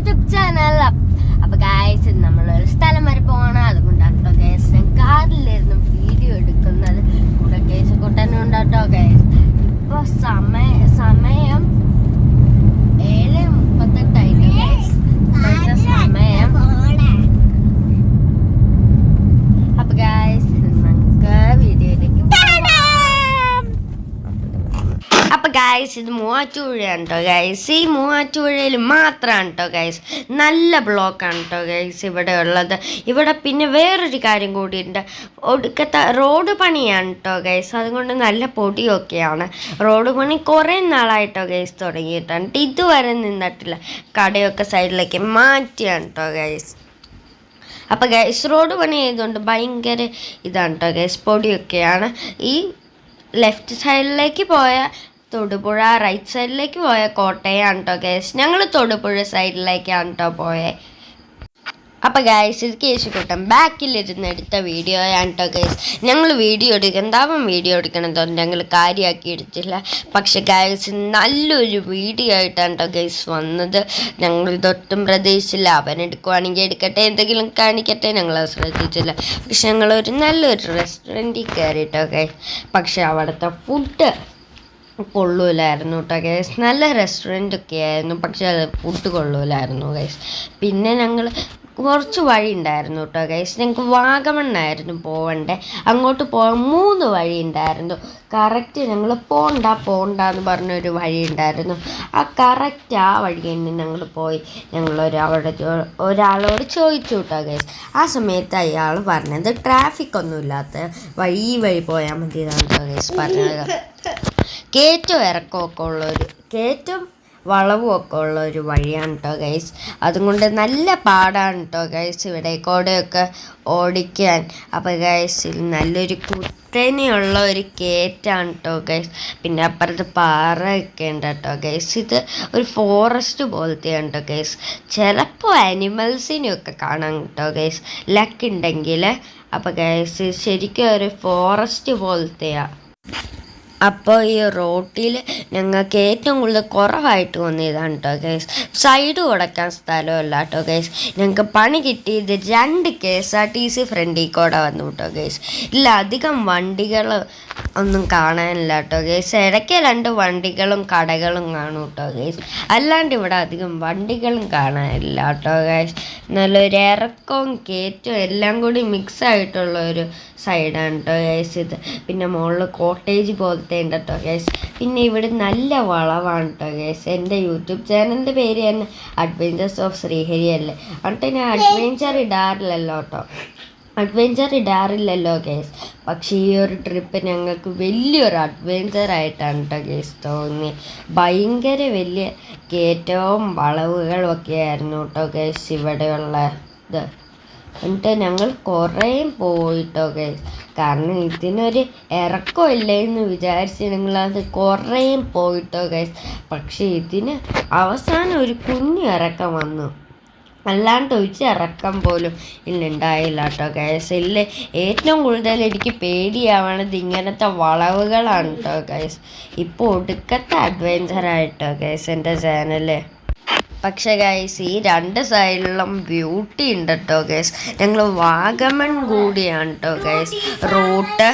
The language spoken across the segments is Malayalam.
യൂട്യൂബ് ചാനൽ അപ്പൊ ഗായസ് നമ്മളൊരു സ്ഥലം വരെ പോകണം അതുകൊണ്ടാണ് കേട്ടോ ഗൈസ് ഞാൻ കാറിലിരുന്ന് വീഡിയോ എടുക്കുന്നത്. കൂടെ കേസ് കൂട്ടാനും ഉണ്ടാട്ടോ ഗൈസ് ഇപ്പൊ സമയ സമയം ഏഴ് മുപ്പത്തെട്ടായിട്ട് ഗൈസ് ഇപ്പോഴത്തെ സമയം അപ്പൊ ഗായ്സ് നമുക്ക് വീഡിയോയിലേക്ക് ഗായ്സ് ഇത് മൂവാറ്റുപുഴയാണ് കേട്ടോ ഗൈസ് ഈ മൂവാറ്റുപുഴയിൽ മാത്രമാണ് കേട്ടോ ഗൈസ് നല്ല ബ്ലോക്കാണ് കേട്ടോ ഗൈസ് ഇവിടെ ഉള്ളത്. ഇവിടെ പിന്നെ വേറൊരു കാര്യം കൂടിയുണ്ട്. ഒടുക്കത്തെ റോഡ് പണിയാണ് കേട്ടോ ഗൈസ് അതുകൊണ്ട് നല്ല പൊടിയൊക്കെയാണ്. റോഡ് പണി കുറേ നാളായിട്ടോ ഗൈസ് തുടങ്ങിയിട്ടാണ്. ഇതുവരെ നിന്നിട്ടില്ല. കടയൊക്കെ സൈഡിലേക്ക് മാറ്റിയാണ് കേട്ടോ ഗൈസ് അപ്പോൾ ഗൈസ് റോഡ് പണി ചെയ്തുകൊണ്ട് ഭയങ്കര ഇതാണ് കേട്ടോ ഗൈസ് പൊടിയൊക്കെയാണ്. ഈ ലെഫ്റ്റ് സൈഡിലേക്ക് പോയ തൊടുപുഴ റൈറ്റ് സൈഡിലേക്ക് പോയ കോട്ടയാണ് കേട്ടോ കേസ് ഞങ്ങൾ തൊടുപുഴ സൈഡിലേക്കാണ് കേട്ടോ പോയേ. അപ്പോൾ ഗൈസ് ഇത് കേശുക്കൂട്ടം ബാക്കിലിരുന്ന് എടുത്ത വീഡിയോയാണ് കേട്ടോ ഗൈസ് ഞങ്ങൾ വീഡിയോ എടുക്കുക എന്താവും വീഡിയോ എടുക്കണതോ ഞങ്ങൾ കാര്യമാക്കി എടുത്തില്ല. പക്ഷെ ഗൈസ് നല്ലൊരു വീഡിയോ ആയിട്ടാണ് കേട്ടോ ഗൈസ് വന്നത്. ഞങ്ങൾ ഇതൊട്ടും പ്രതീക്ഷിച്ചില്ല. അവൻ എടുക്കുവാണെങ്കിൽ എടുക്കട്ടെ എന്തെങ്കിലും കാണിക്കട്ടെ ഞങ്ങൾ ശ്രദ്ധിച്ചില്ല. പക്ഷെ ഞങ്ങളൊരു നല്ലൊരു റെസ്റ്റോറന്റിൽ കയറിയിട്ടോ ഗൈസ് പക്ഷെ അവിടുത്തെ ഫുഡ് കൊള്ളൂലായിരുന്നു കേട്ടോ ഗൈസ് നല്ല റെസ്റ്റോറന്റ് ഒക്കെ ആയിരുന്നു പക്ഷെ അത് ഫുഡ് കൊള്ളൂലായിരുന്നു ഗൈസ് പിന്നെ ഞങ്ങൾ കുറച്ച് വഴി ഉണ്ടായിരുന്നു കേട്ടോ ഗൈസ് ഞങ്ങൾക്ക് വാഗമണ്ണായിരുന്നു പോകണ്ടേ അങ്ങോട്ട് പോകാൻ മൂന്ന് വഴി ഉണ്ടായിരുന്നു. കറക്റ്റ് ഞങ്ങൾ പോണ്ട പോണ്ട എന്ന് പറഞ്ഞൊരു വഴി ഉണ്ടായിരുന്നു. ആ കറക്റ്റ് ആ വഴി തന്നെ ഞങ്ങൾ പോയി. ഞങ്ങൾ ഒരാളോട് ഒരാളോട് ചോദിച്ചു കേട്ടോ ഗൈസ് ആ സമയത്ത് അയാൾ പറഞ്ഞത് ട്രാഫിക് ഒന്നും ഇല്ലാത്ത വഴി വഴി പോയാൽ മതി എന്നാണ് കേട്ടോ ഗൈസ് പറഞ്ഞത്. കയറ്റവും ഇറക്കമൊക്കെ ഉള്ളൊരു കയറ്റം വളവും ഒക്കെ ഉള്ള ഒരു വഴിയാണ് കേട്ടോ ഗൈസ് അതുകൊണ്ട് നല്ല പാടാണ് കേട്ടോ ഗൈസ് ഇവിടെ കൂടെയൊക്കെ ഓടിക്കാൻ. അപ്പോൾ ഗൈസ് നല്ലൊരു കുത്തനെയുള്ള ഒരു കേറ്റാണ് കേട്ടോ ഗൈസ് പിന്നെ അപ്പുറത്ത് പാറയൊക്കെ ഉണ്ട് കേട്ടോ ഗൈസ് ഇത് ഒരു ഫോറസ്റ്റ് പോലത്തെയാണ് കേട്ടോ ഗൈസ് ചിലപ്പോൾ ആനിമൽസിനെയൊക്കെ കാണാം കേട്ടോ ഗൈസ് ലക്ക് ഉണ്ടെങ്കിൽ അപ്പോൾ ഗൈസ് ശരിക്കും ഒരു ഫോറസ്റ്റ് പോലത്തെയാണ് അപ്പോൾ ഈ റോട്ടിൽ ഞങ്ങൾക്ക് ഏറ്റവും കൂടുതൽ കുറവായിട്ട് തോന്നിയതാണ് കേട്ടോ കേസ് സൈഡ് കൊടുക്കാൻ സ്ഥലമല്ല കേട്ടോ കേസ് ഞങ്ങൾക്ക് പണി കിട്ടിയത് രണ്ട് K S R T C ഫ്രണ്ടിൽ കൂടെ വന്നു കേട്ടോ കേസ് ഇല്ല അധികം വണ്ടികൾ ഒന്നും കാണാനില്ല കേട്ടോ കേസ് ഇടയ്ക്ക് രണ്ട് വണ്ടികളും കടകളും കാണും കേട്ടോ കേസ് അല്ലാണ്ട് ഇവിടെ അധികം വണ്ടികളും കാണാനില്ല കേട്ടോ കേസ് നല്ലൊരു ഇറക്കവും കയറ്റവും എല്ലാം കൂടി മിക്സ് ആയിട്ടുള്ള ഒരു സൈഡാണ് കേട്ടോ കേസ് ഇത്. പിന്നെ മുകളിൽ കോട്ടേജ് പോലത്തെ ഉണ്ട് കേട്ടോ ഗൈസ് പിന്നെ ഇവിടെ നല്ല വളവാണ് കേട്ടോ ഗൈസ് എന്റെ യൂട്യൂബ് ചാനലിന്റെ പേര് തന്നെ അഡ്വഞ്ചേഴ്സ് ഓഫ് ശ്രീഹരി അല്ലേ? എന്നിട്ട് ഞാൻ അഡ്വഞ്ചർ ഇടാറില്ലല്ലോ കേട്ടോ അഡ്വഞ്ചർ ഇടാറില്ലല്ലോ ഗേസ് പക്ഷേ ഈ ഒരു ട്രിപ്പ് ഞങ്ങൾക്ക് വലിയൊരു അഡ്വഞ്ചർ ആയിട്ടാണ് കേട്ടോ ഗേസ് തോന്നി. ഭയങ്കര വലിയ കയറ്റവും വളവുകളും ഒക്കെ ആയിരുന്നു കേട്ടോ ഗേസ് ഇവിടെയുള്ള ഇത്. എന്നിട്ട് ഞങ്ങൾ കുറേ പോയിട്ടോ കാരണം ഇതിനൊരു ഇറക്കം ഇല്ലെന്ന് എന്ന് വിചാരിച്ച് അത് കുറേ പോയിട്ടോ പക്ഷേ ഇതിന് അവസാനം ഒരു കുഞ്ഞു ഇറക്കം വന്നു. അല്ലാണ്ട് ഒഴിച്ച് ഇറക്കം പോലും ഇല്ലുണ്ടായില്ല കേട്ടോ ഗൈസ് ഇല്ല ഏറ്റവും കൂടുതൽ എനിക്ക് പേടിയാവണത് ഇങ്ങനത്തെ വളവുകളാണ് കേട്ടോ ഗൈസ് ഇപ്പോൾ ഒടുക്കത്തെ അഡ്വഞ്ചറായിട്ടോ ഗൈസ് എന്റെ ചാനൽ പക്ഷേ ഗൈസ് ഈ രണ്ട് സൈഡിലും ബ്യൂട്ടി ഉണ്ട് കേട്ടോ ഗൈസ് ഞങ്ങൾ വാഗമൺ കൂടിയാണ് കേട്ടോ ഗൈസ് റൂട്ട്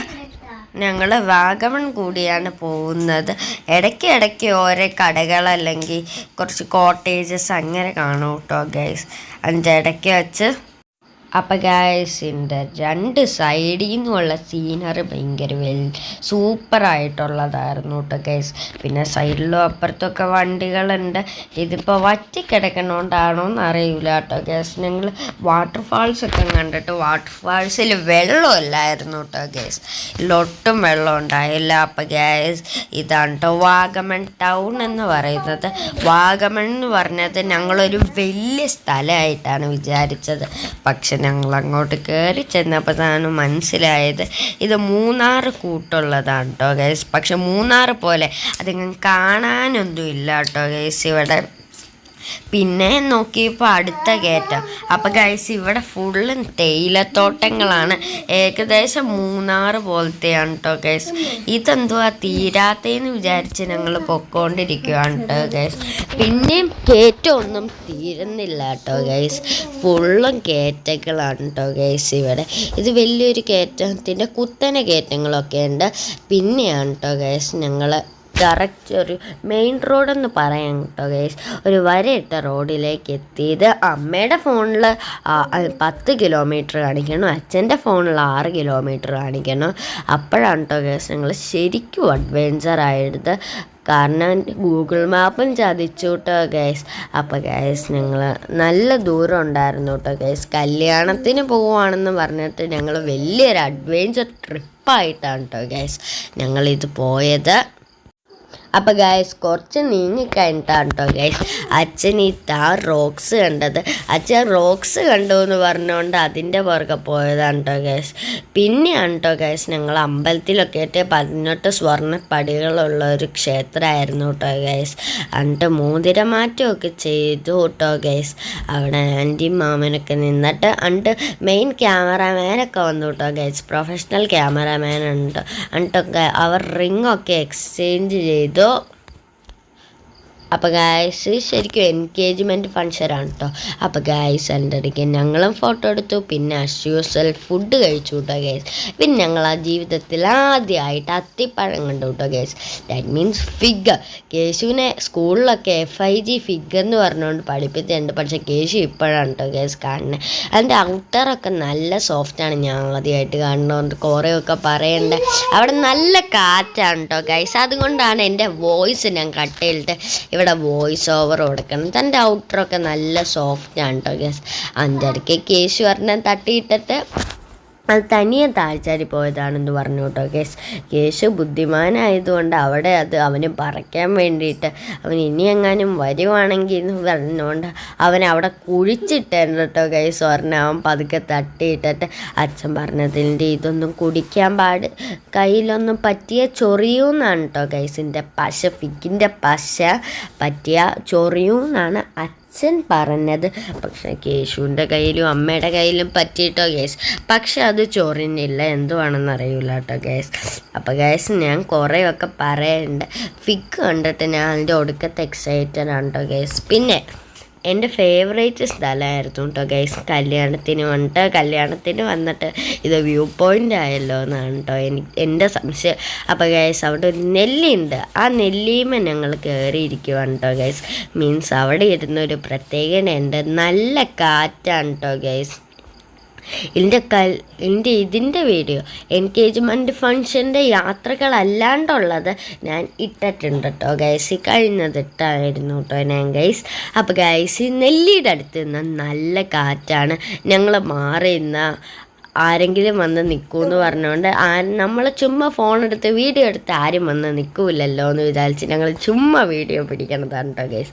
ഞങ്ങൾ വാഗമൺ കൂടിയാണ് പോകുന്നത്. ഇടയ്ക്ക് ഇടയ്ക്ക് ഓരോ കടകൾ അല്ലെങ്കിൽ കുറച്ച് കോട്ടേജസ് അങ്ങനെ കാണും കേട്ടോ ഗൈസ് അതിന്റെ ഇടയ്ക്ക് വെച്ച് അപ്പം ഗായസിന്റെ രണ്ട് സൈഡിൽ നിന്നുള്ള സീനറി ഭയങ്കര വെൽ സൂപ്പറായിട്ടുള്ളതായിരുന്നു കേട്ടോ ഗൈസ് പിന്നെ സൈഡിലും അപ്പുറത്തൊക്കെ വണ്ടികളുണ്ട്. ഇതിപ്പോൾ വറ്റിക്കിടക്കണോണ്ടാണോ എന്ന് അറിയില്ല കേട്ടോ ഗൈസ് ഞങ്ങൾ വാട്ടർഫാൾസ് ഒക്കെ കണ്ടിട്ട് വാട്ടർഫാൾസിൽ വെള്ളമില്ലായിരുന്നു കേട്ടോ ഗൈസ് ഇതിലൊട്ടും വെള്ളം ഉണ്ടായില്ല അപ്പം ഗൈസ് ഇതാണ് കേട്ടോ വാഗമൺ ടൗൺ എന്ന് പറയുന്നത്. വാഗമൺ എന്ന് പറഞ്ഞത് ഞങ്ങളൊരു വലിയ സ്ഥലമായിട്ടാണ് വിചാരിച്ചത്. പക്ഷെ ഞങ്ങൾ അങ്ങോട്ട് കയറി ചെന്നപ്പോഴാണ് മനസ്സിലായത് ഇത് മൂന്നാർ കൂട്ടുള്ളതാണ് കേട്ടോ ഗൈസ് പക്ഷെ മൂന്നാർ പോലെ അതിങ്ങനെ കാണാനൊന്നും ഇല്ല കേട്ടോ ഗൈസ് ഇവിടെ. പിന്നെ നോക്കിയപ്പോൾ അടുത്ത കയറ്റം. അപ്പം ഗൈസ് ഇവിടെ ഫുള്ളും തേയിലത്തോട്ടങ്ങളാണ്. ഏകദേശം മൂന്നാറ് പോലത്തെയാണ് കേട്ടോ ഗൈസ് ഇതെന്തുവാ തീരാത്തേന്ന് വിചാരിച്ച് ഞങ്ങൾ പൊക്കോണ്ടിരിക്കുകയാണ് കേട്ടോ ഗൈസ് പിന്നെയും കയറ്റമൊന്നും തീരുന്നില്ല കേട്ടോ ഗൈസ് ഫുള്ളും കയറ്റങ്ങളാണ് കേട്ടോ ഗൈസ് ഇവിടെ. ഇത് വലിയൊരു കയറ്റത്തിന്റെ കുത്തനെ കയറ്റങ്ങളൊക്കെ ഉണ്ട്. പിന്നെയാണ് കേട്ടോ ഗൈസ് ഞങ്ങൾ കറക്റ്റ് ഒരു മെയിൻ റോഡെന്ന് പറയാം കേട്ടോ ഗേസ് ഒരു വരയിട്ട റോഡിലേക്ക് എത്തിയത് അമ്മയുടെ ഫോണിൽ പത്ത് കിലോമീറ്റർ കാണിക്കണം അച്ഛന്റെ ഫോണിൽ ആറ് കിലോമീറ്റർ കാണിക്കണം. അപ്പോഴാണ് കേട്ടോ ഗേസ് ഞങ്ങൾ ശരിക്കും അഡ്വെഞ്ചർ ആയത്. കാരണം ഗൂഗിൾ മാപ്പും ചതിച്ചു കേട്ടോ ഗൈസ് അപ്പോൾ ഗൈസ് ഞങ്ങൾ നല്ല ദൂരം ഉണ്ടായിരുന്നു കേട്ടോ ഗൈസ് കല്യാണത്തിന് പോവുകയാണെന്ന് പറഞ്ഞിട്ട് ഞങ്ങൾ വലിയൊരു അഡ്വെഞ്ചർ ട്രിപ്പായിട്ടാണ് കേട്ടോ ഗൈസ് ഞങ്ങളിത് പോയത് അപ്പോൾ ഗായസ് കുറച്ച് നീങ്ങിക്കഴിഞ്ഞിട്ടാണ് കേട്ടോ ഗൈസ് അച്ഛൻ ഈ താ റോക്സ് കണ്ടത്. അച്ഛൻ റോക്സ് കണ്ടു എന്ന് പറഞ്ഞുകൊണ്ട് അതിന്റെ പുറകെ പോയതാണ് കേട്ടോ ഗൈസ് പിന്നെയാണ് കേട്ടോ ഗൈസ് ഞങ്ങൾ അമ്പലത്തിലൊക്കെ ആയിട്ട് പതിനെട്ട് സ്വർണ പടികളുള്ള ഒരു ക്ഷേത്രമായിരുന്നു കേട്ടോ ഗൈസ് എന്നിട്ട് മോതിരമാറ്റമൊക്കെ ചെയ്തു കേട്ടോ ഗൈസ് അവിടെ ആന്റിയും മാമനൊക്കെ നിന്നിട്ട് അണ്ട് മെയിൻ ക്യാമറാമാനൊക്കെ വന്നു കേട്ടോ ഗൈസ് പ്രൊഫഷണൽ ക്യാമറമാൻ ഉണ്ട്. എന്നിട്ടൊക്കെ അവർ റിംഗ് ഒക്കെ എക്സ്ചേഞ്ച് ചെയ്തു. up അപ്പോൾ ഗായ്സ് ശരിക്കും എൻഗേജ്മെന്റ് ഫങ്ഷനാണ് കേട്ടോ അപ്പോൾ ഗായ്സ് എന്റെ ഞങ്ങളും ഫോട്ടോ എടുത്തു. പിന്നെ അഷ്യൂസൽ ഫുഡ് കഴിച്ചു കേട്ടോ ഗൈസ് പിന്നെ ഞങ്ങൾ ആ ജീവിതത്തിൽ ആദ്യമായിട്ട് അത്തിപ്പഴം കണ്ടു കേട്ടോ ഗൈസ് ദാറ്റ് മീൻസ് ഫിഗ് കേശുവിനെ സ്കൂളിലൊക്കെ എഫ് ഐ ജി ഫിഗ് എന്ന് പറഞ്ഞുകൊണ്ട് പഠിപ്പിച്ചിട്ടുണ്ട്. പക്ഷേ കേശു ഇപ്പോഴാണ് കേട്ടോ ഗൈസ് കാണുന്നത് അതിന്റെ ഔട്ടറൊക്കെ നല്ല സോഫ്റ്റാണ് ഞാൻ ആദ്യമായിട്ട് കാണുന്നതുകൊണ്ട് കുറേയൊക്കെ പറയണ്ടേ. അവിടെ നല്ല കാറ്റാണ് കേട്ടോ ഗൈസ് അതുകൊണ്ടാണ് എന്റെ വോയിസ് ഞാൻ കട്ട് ചെയ്തിട്ട് ഇവിടെ വോയിസ് ഓവർ കൊടുക്കണം. തന്റെ ഔട്ടറൊക്കെ നല്ല സോഫ്റ്റ് ആണ് കേട്ടോ ഗസ് അതിന്റെ ഇടയ്ക്ക് കേശു പറഞ്ഞാൽ തട്ടിയിട്ടിട്ട് അത് തനിയെ താഴ്ചാരി പോയതാണെന്ന് പറഞ്ഞു കേട്ടോ കേസ്. കേശു ബുദ്ധിമാനായതുകൊണ്ട് അവിടെ അത് അവന് പറയ്ക്കാൻ വേണ്ടിയിട്ട് അവൻ ഇനി എങ്ങാനും വരുവാണെങ്കിൽ എന്ന് പറഞ്ഞുകൊണ്ട് അവൻ അവിടെ കുഴിച്ചിട്ടുണ്ട് കേട്ടോ കേസ്. പറഞ്ഞ അവൻ പതുക്കെ തട്ടിയിട്ടിട്ട് അച്ഛൻ പറഞ്ഞതിന്റെ ഇതൊന്നും കുടിക്കാൻ പാട്. കയ്യിലൊന്നും പറ്റിയ ചൊറിയൂന്നാണ് കേട്ടോ കേസിന്റെ പശ ഫിക്കിന്റെ പശ പറ്റിയ ചൊറിയൂന്നാണ് അച്ഛൻ പറഞ്ഞത്. പക്ഷെ കേശുവിന്റെ കയ്യിലും അമ്മയുടെ കയ്യിലും പറ്റിയിട്ടോ ഗ്യാസ് പക്ഷെ അത് ചോറിനില്ല എന്തുവാണെന്ന് അറിയില്ല കേട്ടോ ഗ്യാസ് അപ്പോൾ ഗ്യാസ് ഞാൻ കുറേയൊക്കെ പറയുന്നുണ്ട് ഫിഗ് കണ്ടിട്ട് ഞാൻ അതിന്റെ ഒടുക്കത്തെ എക്സൈറ്റഡ് ആണ് കേട്ടോ ഗ്യാസ് പിന്നെ എന്റെ ഫേവറേറ്റ് സ്ഥലമായിരുന്നു കേട്ടോ ഗൈസ് കല്യാണത്തിന് വന്നിട്ട് കല്യാണത്തിന് വന്നിട്ട് ഇത് വ്യൂ പോയിന്റ് ആയല്ലോ എന്നാണ് കേട്ടോ എനിക്ക് എന്റെ സംശയം. അപ്പോൾ ഗൈസ് അവിടെ ഒരു നെല്ലിയുണ്ട്. ആ നെല്ലിയുമ ഞങ്ങൾ കയറിയിരിക്കുവാണ് കേട്ടോ ഗൈസ് മീൻസ് അവിടെ ഇരുന്നൊരു പ്രത്യേകത ഉണ്ട് നല്ല കാറ്റാണ് കേട്ടോ ഗൈസ് ഇതിന്റെ കൽ എന്റെ ഇതിന്റെ വീഡിയോ എൻഗേജ്മെന്റ് ഫങ്ഷന്റെ യാത്രകളല്ലാണ്ടുള്ളത് ഞാൻ ഇട്ടിട്ടുണ്ട് കേട്ടോ ഗൈസ് ഈ കഴിഞ്ഞത് ഇട്ടായിരുന്നു കേട്ടോ ഞാൻ ഗൈസ് അപ്പോൾ ഗൈസ് ഈ നെല്ലിയുടെ അടുത്ത് നിന്ന് നല്ല കാറ്റാണ്. ഞങ്ങൾ മാറി നിന്ന ആരെങ്കിലും വന്ന് നിൽക്കുമെന്ന് പറഞ്ഞുകൊണ്ട് നമ്മൾ ചുമ്മാ ഫോൺ എടുത്ത് വീഡിയോ എടുത്ത് ആരും വന്ന് നിൽക്കൂലല്ലോ എന്ന് വിചാരിച്ച് ഞങ്ങൾ ചുമ്മാ വീഡിയോ പിടിക്കണതാണ് കേട്ടോ ഗൈസ്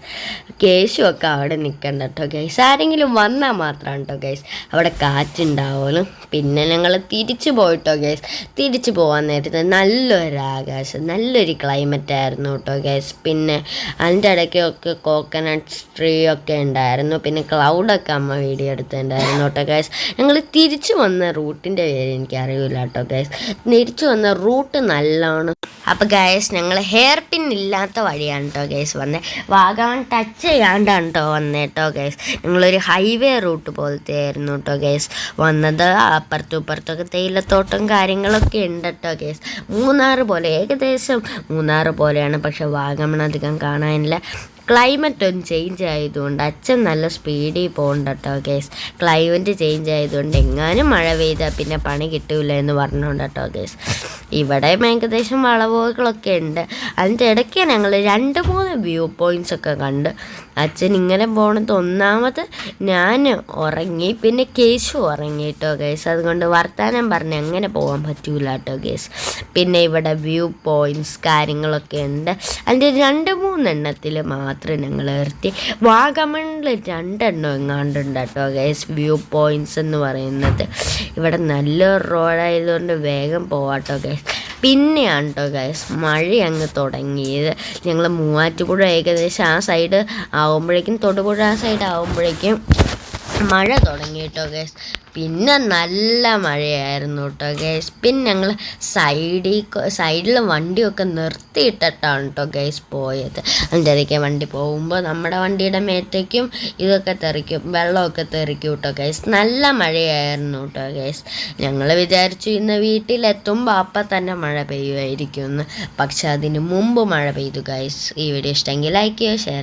കേശുമൊക്കെ അവിടെ നിൽക്കണ്ട കേട്ടോ ഗൈസ് ആരെങ്കിലും വന്നാൽ മാത്രമാണ് കേട്ടോ ഗൈസ് അവിടെ കാറ്റുണ്ടാവുമല്ലോ പിന്നെ ഞങ്ങൾ തിരിച്ചു പോയിട്ടോ ഗൈസ് തിരിച്ചു പോകാൻ നേരത്തെ നല്ലൊരു ആകാശം നല്ലൊരു ക്ലൈമറ്റ് ആയിരുന്നു കേട്ടോ ഗൈസ് പിന്നെ അതിന്റെ ഇടയ്ക്കൊക്കെ കോക്കനട്ട് ട്രീ ഒക്കെ ഉണ്ടായിരുന്നു. പിന്നെ ക്ലൗഡൊക്കെ അമ്മ വീഡിയോ എടുത്തിട്ടുണ്ടായിരുന്നു കേട്ടോ ഗൈസ് ഞങ്ങൾ തിരിച്ചു വന്ന റൂട്ടിന്റെ പേര് എനിക്ക് അറിയില്ല കേട്ടോ ഗൈസ് തിരിച്ചു വന്ന റൂട്ട് നല്ലാണ്. അപ്പോൾ ഗൈസ് ഞങ്ങൾ ഹെയർ പിൻ ഇല്ലാത്ത വഴിയാണ് കേട്ടോ ഗൈസ് വന്നത് വാഗാൻ ടച്ച് ചെയ്യാണ്ടാണ് കേട്ടോ വന്നത് കേട്ടോ ഗൈസ് ഞങ്ങളൊരു ഹൈവേ റൂട്ട് പോലത്തെ ആയിരുന്നു കേട്ടോ ഗൈസ് വന്നത് അപ്പുറത്തും ഇപ്പുറത്തൊക്കെ തേയിലത്തോട്ടം കാര്യങ്ങളൊക്കെ ഉണ്ട് കേട്ടോ ഗൈസ് മൂന്നാറ് പോലെ ഏകദേശം മൂന്നാറ് പോലെയാണ് പക്ഷെ വാഗമൺ അധികം കാണാനില്ല. ക്ലൈമറ്റ് ഒന്ന് ചേഞ്ച് ആയതുകൊണ്ട് അച്ഛൻ നല്ല സ്പീഡിൽ പോകണ്ട കേട്ടോ കേസ് ക്ലൈമറ്റ് ചേഞ്ച് ആയതുകൊണ്ട് എങ്ങാനും മഴ പെയ്താൽ പിന്നെ പണി കിട്ടൂല എന്ന് പറഞ്ഞുകൊണ്ട് കേട്ടോ കേസ് ഇവിടെ ഏകദേശം വളവുകളൊക്കെ ഉണ്ട്. അതിന്റെ ഇടയ്ക്ക് ഞങ്ങൾ രണ്ട് മൂന്ന് വ്യൂ പോയിന്റ്സ് ഒക്കെ കണ്ട് അച്ഛൻ ഇങ്ങനെ പോണത് ഒന്നാമത് ഞാൻ ഉറങ്ങി പിന്നെ കേശു ഉറങ്ങി കേട്ടോ കേസ് അതുകൊണ്ട് വർത്തമാനം പറഞ്ഞ് അങ്ങനെ പോകാൻ പറ്റൂല കേട്ടോ കേസ് പിന്നെ ഇവിടെ വ്യൂ പോയിന്റ്സ് കാര്യങ്ങളൊക്കെ ഉണ്ട്. അതിന്റെ രണ്ട് മൂന്നെണ്ണത്തിൽ മാത്രം ഞങ്ങൾ നിർത്തി. വാഗമണിൽ രണ്ടെണ്ണം എങ്ങാണ്ടുണ്ട് കേട്ടോ കേസ് വ്യൂ പോയിന്റ്സ് എന്ന് പറയുന്നത്. ഇവിടെ നല്ലൊരു റോഡായതുകൊണ്ട് വേഗം പോവാട്ടോ ഗൈസ് പിന്നെയാണ് കേട്ടോ ഗൈസ് മഴ അങ്ങ് തുടങ്ങിയത്. ഞങ്ങൾ മൂവാറ്റുപുഴ ഏകദേശം ആ സൈഡ് ആവുമ്പോഴേക്കും തൊടുപുഴ ആ സൈഡ് ആവുമ്പോഴേക്കും മഴ തുടങ്ങി കേട്ടോ ഗേസ് പിന്നെ നല്ല മഴയായിരുന്നു കേട്ടോ ഗേസ് പിന്നെ ഞങ്ങൾ സൈഡിൽ സൈഡിൽ വണ്ടിയൊക്കെ നിർത്തിയിട്ടിട്ടാണ് കേട്ടോ ഗേസ് പോയത്. അതിന്റെ വണ്ടി പോകുമ്പോൾ നമ്മുടെ വണ്ടിയുടെ മേത്തേക്കും ഇതൊക്കെ തെറിക്കും വെള്ളമൊക്കെ തെറിക്കും കേട്ടോ ഗേസ് നല്ല മഴയായിരുന്നു കേട്ടോ ഗേസ് ഞങ്ങൾ വിചാരിച്ചു ഇന്ന് വീട്ടിലെത്തുമ്പോൾ അപ്പം തന്നെ മഴ പെയ്യുമായിരിക്കും എന്ന്. പക്ഷെ അതിന് മുമ്പ് മഴ പെയ്തു ഗൈസ് ഈ വീഡിയോ ഇഷ്ടമെങ്കിൽ ലൈക്ക് ചെയ്യുക ഷെയർ